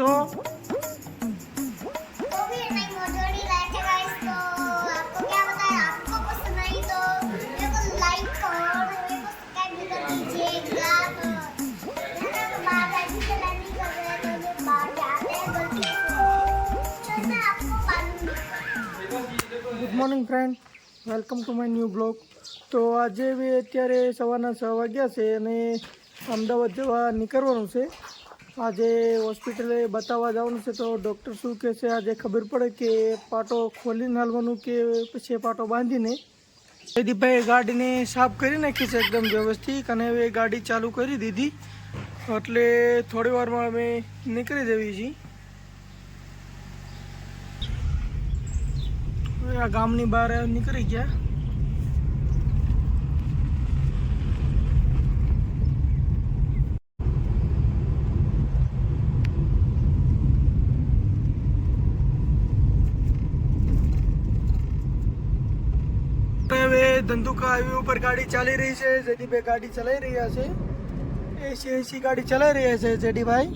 તો? Good morning friend welcome to my new blog તો આજે અત્યારે સવારના છ વાગ્યા છે અને અમદાવાદ જવા નીકળવાનું છે. આજે હોસ્પિટલે બતાવવા જવાનું છે તો ડૉક્ટર શું કહે છે? આજે ખબર પડે કે પાટો ખોલીને હાલવાનું કે પછી પાટો બાંધીને? જયદીપભાઈ ગાડીને સાફ કરી નાખી છે એકદમ વ્યવસ્થિત અને હવે ગાડી ચાલુ કરી દીધી. એટલે થોડી વારમાં અમે નીકળી જઈએ છીએ. આ ગામની બહાર નીકળી ગયા હવે ધંધુકા હાઈવે ઉપર ગાડી ચાલી રહી છે. જેડીભાઈ ગાડી ચલાવી રહ્યા છે. એસી એસી ગાડી ચલાવી રહ્યા છે જેડીભાઈ.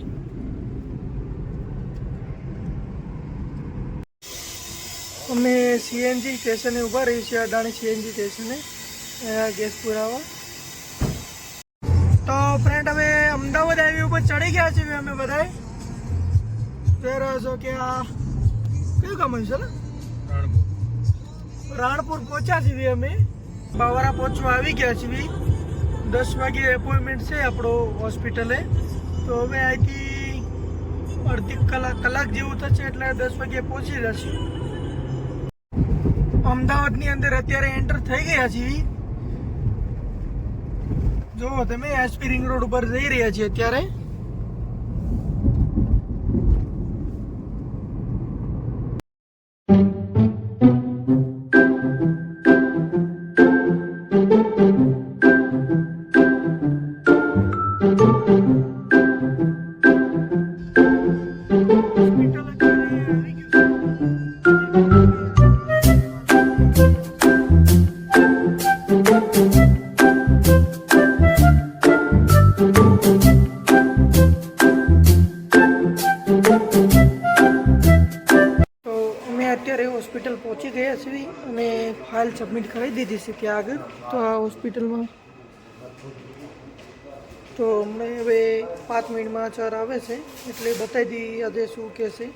અમે સીએનજી સ્ટેશને ઊભા રહી છે અદાણી સીએનજી સ્ટેશને. ગેસ પુરાવા. તો ફ્રેન્ડ અમે અમદાવાદ હાઈવે ઉપર ચડી ગયા છીએ અમે બધાય. જોઈ રહ્યા છો કે આ કયું કામ છે ને? રાણપુર પહોંચ્યા છીએ અમે. બાવરા પહોંચવા આવી ગયા છીએ દસ વાગે એપોઇન્ટમેન્ટ છે આપણો હોસ્પિટલે તો હવે અહીંથી અડધી કલાક કલાક જેવું થશે એટલે દસ વાગે પહોંચી જશે. અમદાવાદની અંદર અત્યારે એન્ટર થઈ ગયા છીએ જો તમે એસપી રિંગ રોડ ઉપર જઈ રહ્યા છીએ અત્યારે. સબમિટ કરાવી દીધી છે ત્યાં આગળ. તો આ હોસ્પિટલમાં. તો અમને હવે પાંચ મિનિટમાં ચાર આવે છે. એટલે બતાવી દી આજે શું કહે છે.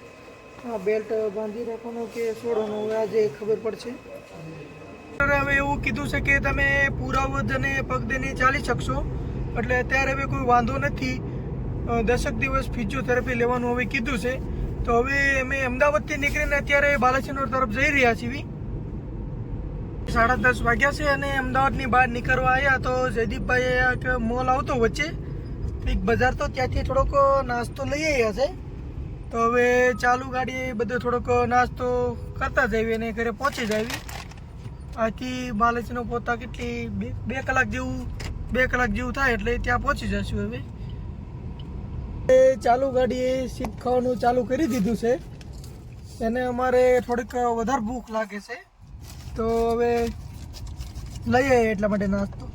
આ બેલ્ટ બાંધી રાખવાનો કે છોડવાનો, હવે આજે ખબર પડશે. સર હવે એવું કીધું છે કે તમે પૂરા અને પગ ચાલી શકશો. એટલે અત્યારે હવે કોઈ વાંધો નથી. દસક દિવસ ફિઝિયોથેરાપી લેવાનું હવે કીધું છે. તો હવે અમે અમદાવાદથી નીકળીને અત્યારે બાલાસિનોર તરફ જઈ રહ્યા છીએ. સાડા દસ વાગ્યા છે અને અમદાવાદની બહાર નીકળવા આવ્યા તો જયદીપભાઈ એક મોલ આવતો વચ્ચે. એક બજાર તો ત્યાંથી થોડોક નાસ્તો લઈ આવ્યા છે. તો હવે ચાલુ ગાડી બધો થોડોક નાસ્તો કરતા જઈએ અને ઘરે પહોંચી જાવી આથી બાલાજીનો પોતા કેટલી બે બે કલાક જેવું બે કલાક જેવું થાય એટલે ત્યાં પહોંચી જશું હવે. એ ચાલુ ગાડીએ સીટ ખાવાનું ચાલુ કરી દીધું છે. એને અમારે થોડીક વધારે ભૂખ લાગે છે. તો હવે લઈ આવીએ એટલા માટે નાસ્તો.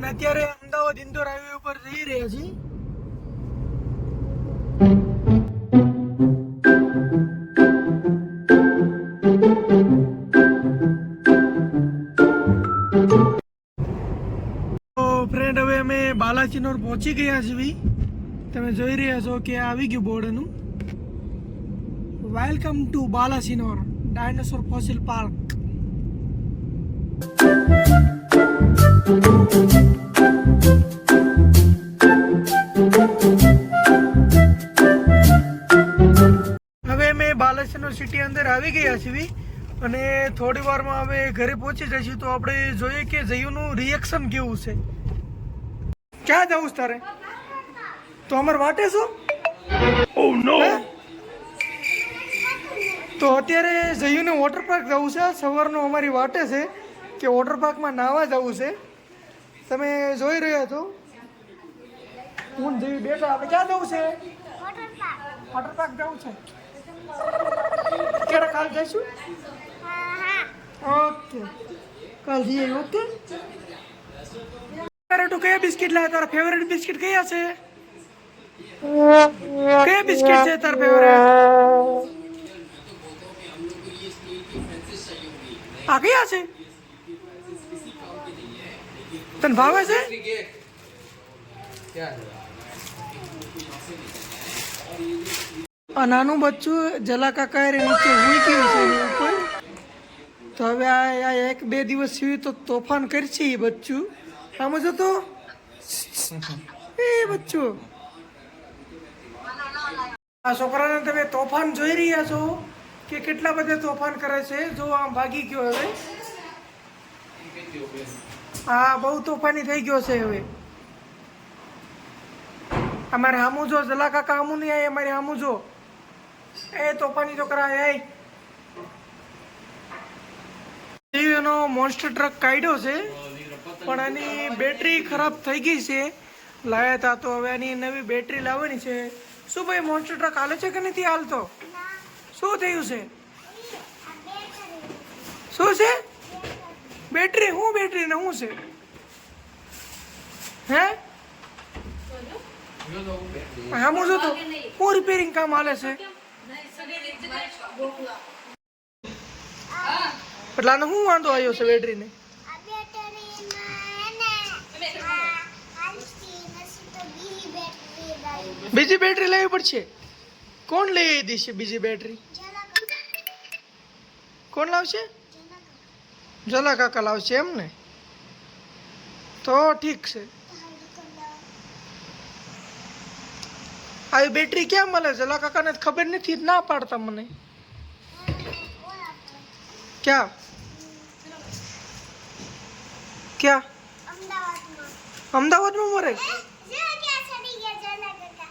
ને અત્યારે અમદાવાદ ઇન્દોર હાઈવે ઉપર જઈ રહ્યા છીએ. ફ્રેન્ડ હવે અમે બાલાચીનોર પહોંચી ગયા છીએ તમે જોઈ રહ્યા છો કે આવી ગયું બોર્ડનું. Welcome to Balasinor dinosaur fossil park હવે અમે બાલેશ્વર સિટી અંદર આવી ગયા છીએ અને થોડી વારમાં હવે ઘરે પહોંચી જઈશું તો આપણે જોઈએ કે જયુનું રિએક્શન કેવું છે. ક્યાં જવું તારે? તો અમારે વાટે શું? ઓ નો તો અત્યારે જઈને વોટર પાર્ક જવું છે. સવારનો અમારી વાટે છે કે વોટર પાર્કમાં નાવા જવું છે. તમે જોઈ રહ્યા છો. હું જેવી બેટા આપણે ક્યાં જવું છે? વોટર પાર્ક જવું છે. ક્યારે કાલ જઈશું? ઓકે. કાલ જઈએ ઓકે? તો કયા બિસ્કિટ લાવે તારા ફેવરેટ બિસ્કિટ કયા છે? કયા બિસ્કિટ છે તારા ફેવરેટ આ કયા છે? તને ભાવે છે? આ નાનું બચ્ચું જલા કાકા નીચે ગયું છે ઉપર. તો હવે આ એક બે દિવસ સુધી તો તોફાન કરશે એ બચ્ચું. આમ જો તો એ બચ્ચું. આ છોકરાને તમે તોફાન જોઈ રહ્યા છો? કે કેટલા બધા તોફાન કરે છે? જો આમ ભાગી ગયો હવે. હા, બહુ તોફાની થઈ ગયો છે હવે. અમારે હામું જો જલા કાકા હામું નહીં આવે અમારે હામું જો. એ તોફાની છોકરા એ. એનો મોન્સ્ટર ટ્રક કાઢ્યો છે, પણ એની બેટરી ખરાબ થઈ ગઈ છે. લાયા હતા તો હવે એની નવી બેટરી લાવવાની છે. શું ભાઈ મોન્સ્ટર ટ્રક હાલે છે કે નથી હાલતો? શું થયું છે શું છે બેટરી હું બેટરી ને શું છે હે હા હું જોતો હું રિપેરિંગ કામ હાલે છે એટલે આને શું વાંધો આવ્યો છે બેટરીને બીજી બેટરી લેવી પડશે કોણ લઈ દેશે બીજી બેટરી કોણ લાવશે? જલા કાકા લાવશે એમ ને? તો ઠીક છે. આવી બેટરી ક્યાં મળે? જલા કાકાને ખબર નથી ના પાડતા મને. ક્યાં? ક્યાં? અમદાવાદમાં. અમદાવાદમાં મરે જો ક્યાં ચડી ગયા જરા કાકા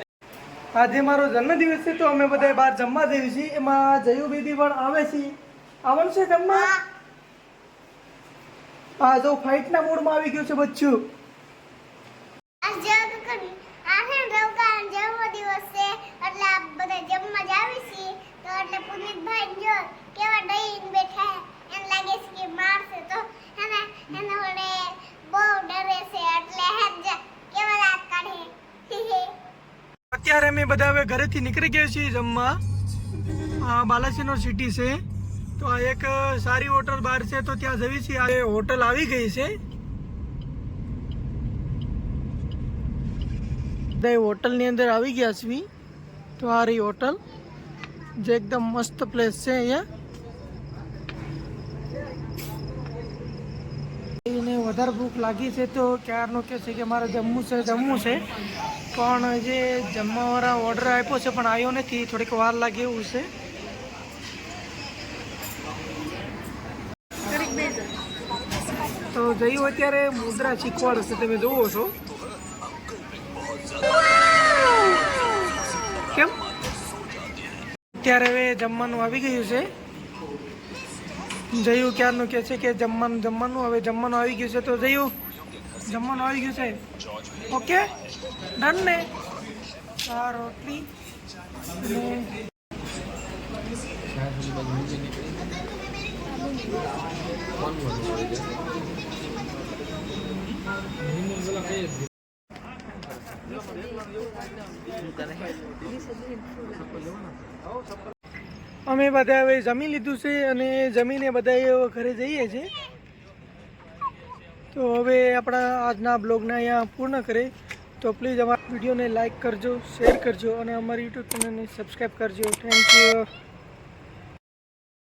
આજે મારો જન્મદિવસ છે તો અમે બધા બહાર જમવા જઈએ છીએ. એમાં જયુ બેદી પણ આવે છે. આવશે જમવા? હા. જો ફાઇટના મૂડમાં આવી ગયું છે બચ્ચું. જન્મદિવસ છે. એટલે બધા જમવા જ આવી છીએ. અમે બધા હવે ઘરેથી નીકળી ગયા છીએ જમવા. આ બાલાસિનો સિટી છે. તો આ એક સારી હોટલ બહાર છે, તો ત્યાં જવી છીએ આ હોટલ આવી ગઈ છે. બધા હોટલની અંદર આવી ગયા છીએ. તો આ રહી હોટલ જે એકદમ મસ્ત પ્લેસ છે અહીંયા. એને વધારે ભૂખ લાગી છે તો ક્યારનો કહે છે કે મારે જમવું છે જમવું છે. પણ જે જમવાવાળા ઓર્ડર આપ્યો છે પણ આવ્યો નથી, થોડીક વાર લાગે એવું છે. તો જયું અત્યારે મુદ્રા શીખવાડશે તમે જોવો છો. કેમ? અત્યારે હવે જમવાનું આવી ગયું છે. જયું ક્યારનું કે છે કે જમવાનું જમવાનું? હવે જમવાનું આવી ગયું છે તો જયું. જમવાનું આવી ગયું છે. ઓકે? ડન ને? આ રોટલી અમે બધા હવે જમી લીધું છે અને જમીને બધા ઘરે જઈએ છીએ. તો હવે આપણા આજના બ્લોગને અહીંયા પૂર્ણ કરે તો પ્લીઝ અમારા વિડીયોને લાઈક કરજો શેર કરજો અને અમારી યુટ્યુબ ચેનલને સબસ્ક્રાઈબ કરજો. Thank you